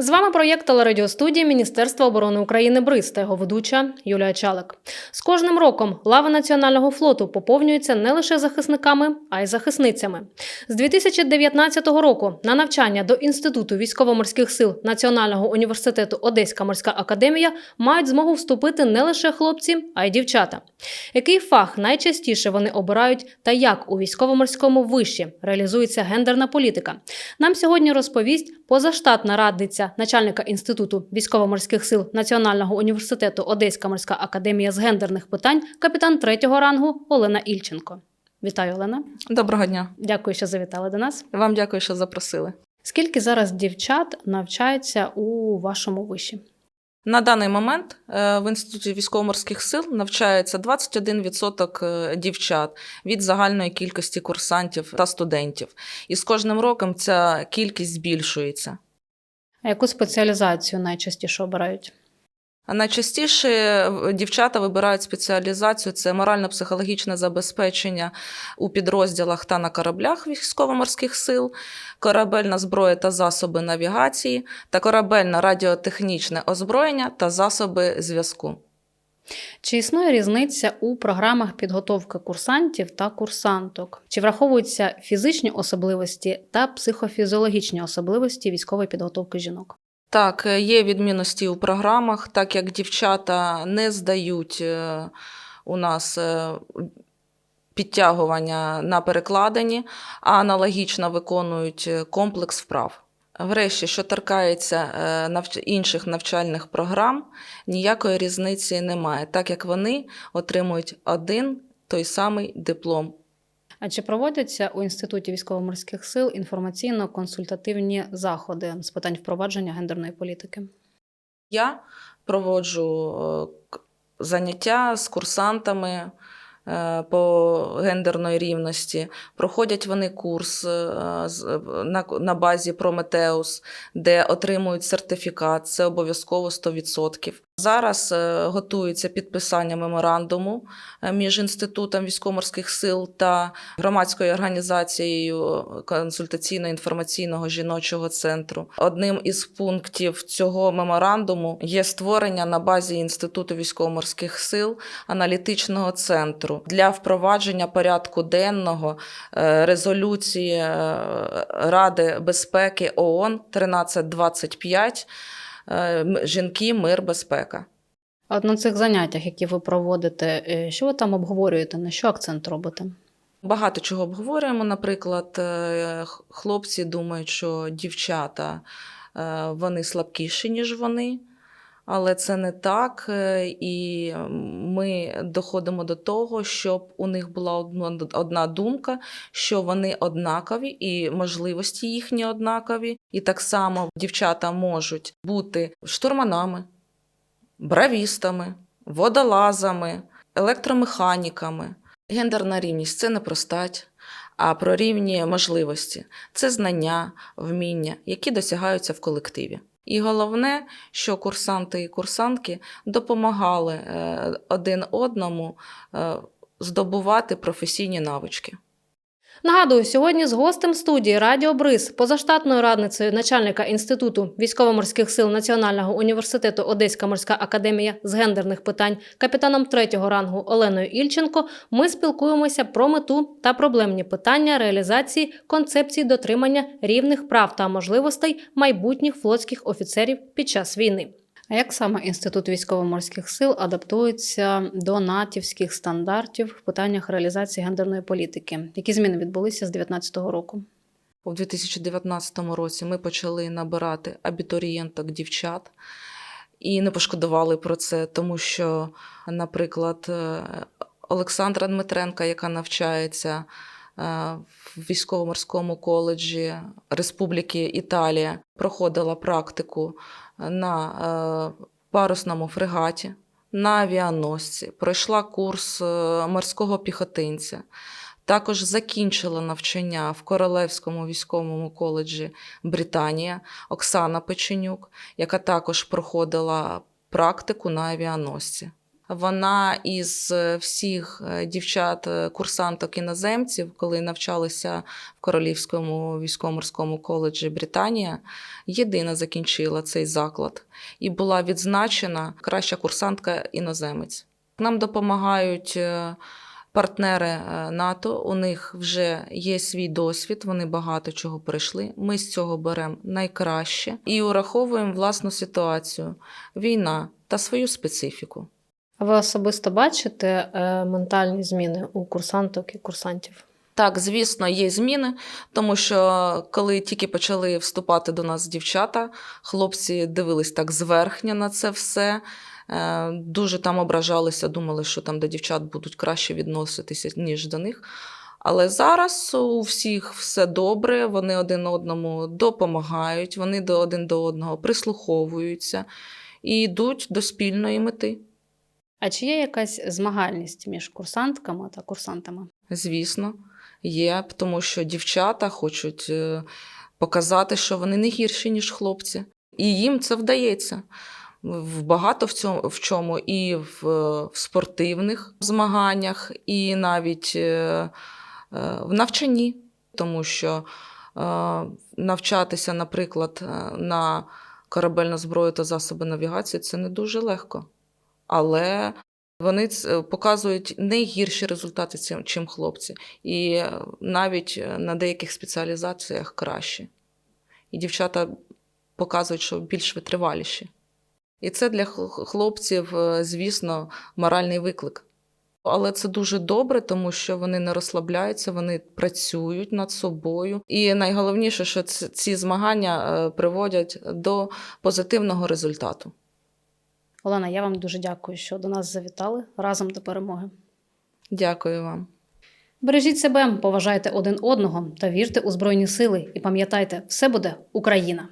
З вами проєкт телерадіостудії Міністерства оборони України БРИЗ та його ведуча Юлія Чалик. З кожним роком лава національного флоту поповнюється не лише захисниками, а й захисницями. З 2019 року на навчання до Інституту військово-морських сил Національного університету Одеська морська академія мають змогу вступити не лише хлопці, а й дівчата. Який фах найчастіше вони обирають та як у військово-морському виші реалізується гендерна політика? Нам сьогодні розповість позаштатна радниця начальника інституту військово-морських сил Національного університету Одеська морська академія з гендерних питань, капітан третього рангу Олена Ільченко. Вітаю, Олена. Доброго дня. Дякую, що завітали до нас. Вам дякую, що запросили. Скільки зараз дівчат навчається у вашому виші? На даний момент е, в інституті військово-морських сил навчається 21% е, дівчат від загальної кількості курсантів та студентів. І з кожним роком ця кількість збільшується. А яку спеціалізацію найчастіше обирають? Найчастіше е, дівчата вибирають спеціалізацію це морально-психологічне забезпечення у підрозділах та на кораблях військово-морських сил, корабельна зброя та засоби навігації, та корабельне радіотехнічне озброєння та засоби зв'язку. Чи існує різниця у програмах підготовки курсантів та курсанток? Чи враховуються фізичні особливості та психофізіологічні особливості військової підготовки жінок? Так, е, є відмінності у програмах, так як дівчата не здають е, у нас е, підтягування на перекладині, а аналогічно виконують комплекс вправ. Врешті, що торкається інших навчальних програм, ніякої різниці немає, так як вони отримують один той самий диплом А чи проводяться у інституті військово-морських сил інформаційно-консультативні заходи з питань впровадження гендерної політики? Я проводжу е, заняття з курсантами е, по гендерної рівності. Проходять вони курс е, на базі Прометеус, де отримують сертифікат. Це обов'язково 100%. Зараз е, готується підписання меморандуму е, між інститутом військово-морських сил та громадською організацією консультаційно-інформаційного жіночого центру. Одним із пунктів цього меморандуму є створення на базі інституту військово-морських сил аналітичного центру для впровадження порядку денного е, резолюції е, Ради безпеки ООН 1325 е, м- жінки, мир, безпека. А От на цих заняттях, які ви проводите, е, що ви там обговорюєте, на що акцент робите? Багато чого обговорюємо. Наприклад, е, хлопці думають, що дівчата е, вони слабкіші, ніж вони. Але це не так, е, і ми доходимо до того, щоб у них була одна- думка, що вони однакові, і можливості їхні однакові. І так само дівчата можуть бути штурманами, бравістами, водолазами, електромеханіками. Гендерна рівність це не про стать, а про рівні можливості. Це знання, вміння, які досягаються в колективі. І головне, що курсанти і курсантки допомагали е, один одному е, здобувати професійні навички. Нагадую, сьогодні з гостем студії Радіо Бриз, позаштатною радницею начальника інституту військово-морських сил Національного університету Одеська морська академія з гендерних питань, капітаном третього рангу Оленою Ільченко. Ми спілкуємося про мету та проблемні питання реалізації концепції дотримання рівних прав та можливостей майбутніх флотських офіцерів під час війни. А як саме інститут військово-морських сил адаптується до натівських стандартів в питаннях реалізації гендерної політики? Які зміни відбулися з 2019 року? У 2019 році ми почали набирати абітурієнток дівчат і не пошкодували про це, тому що, наприклад, е, Олександра Дмитренка, яка навчається в військово-морському коледжі Республіки Італія, проходила практику на е, парусному фрегаті, на авіаносці, пройшла курс е, морського піхотинця. Також закінчила навчання в Королевському військовому коледжі Британія Оксана Печенюк, яка також проходила практику на авіаносці. Вона із е, всіх е, дівчат-курсанток іноземців, коли навчалися в Королівському військово-морському коледжі Британія, єдина закінчила цей заклад і була відзначена краща курсантка іноземець. Нам допомагають е, партнери е, НАТО. У них вже є свій досвід, вони багато чого пройшли. Ми з цього беремо найкраще і ураховуємо власну ситуацію, війна та свою специфіку. Ви особисто бачите е, ментальні зміни у курсанток і курсантів? Так, звісно, є зміни, тому що коли тільки почали вступати до нас дівчата, хлопці дивились так зверхня на це все. е, Дуже там ображалися, думали, що там до дівчат будуть краще відноситися, ніж до них. Але зараз у всіх все добре, вони один одному допомагають, вони до один до одного прислуховуються і йдуть до спільної мети. А чи є якась змагальність між курсантками та курсантами? Звісно, є, тому що дівчата хочуть е, показати, що вони не гірші, ніж хлопці. І їм це вдається. В багато в цьому в чому і в, в спортивних змаганнях, і навіть е, е, в навчанні, тому що е, навчатися, наприклад, е, на корабельну зброю та засоби навігації це не дуже легко. Але вони показують не гірші результати, чим хлопці, і е, навіть е, на деяких спеціалізаціях краще. І дівчата показують, що більш витриваліші. І це для хлопців, е, звісно, моральний виклик. Але це дуже добре, тому що вони не розслабляються, вони працюють над собою. І найголовніше, що ці змагання е, приводять до позитивного результату. Олена, я вам дуже дякую, що до нас завітали разом до перемоги. Дякую вам. Бережіть себе, поважайте один одного та вірте у Збройні Сили. І пам'ятайте, все буде Україна!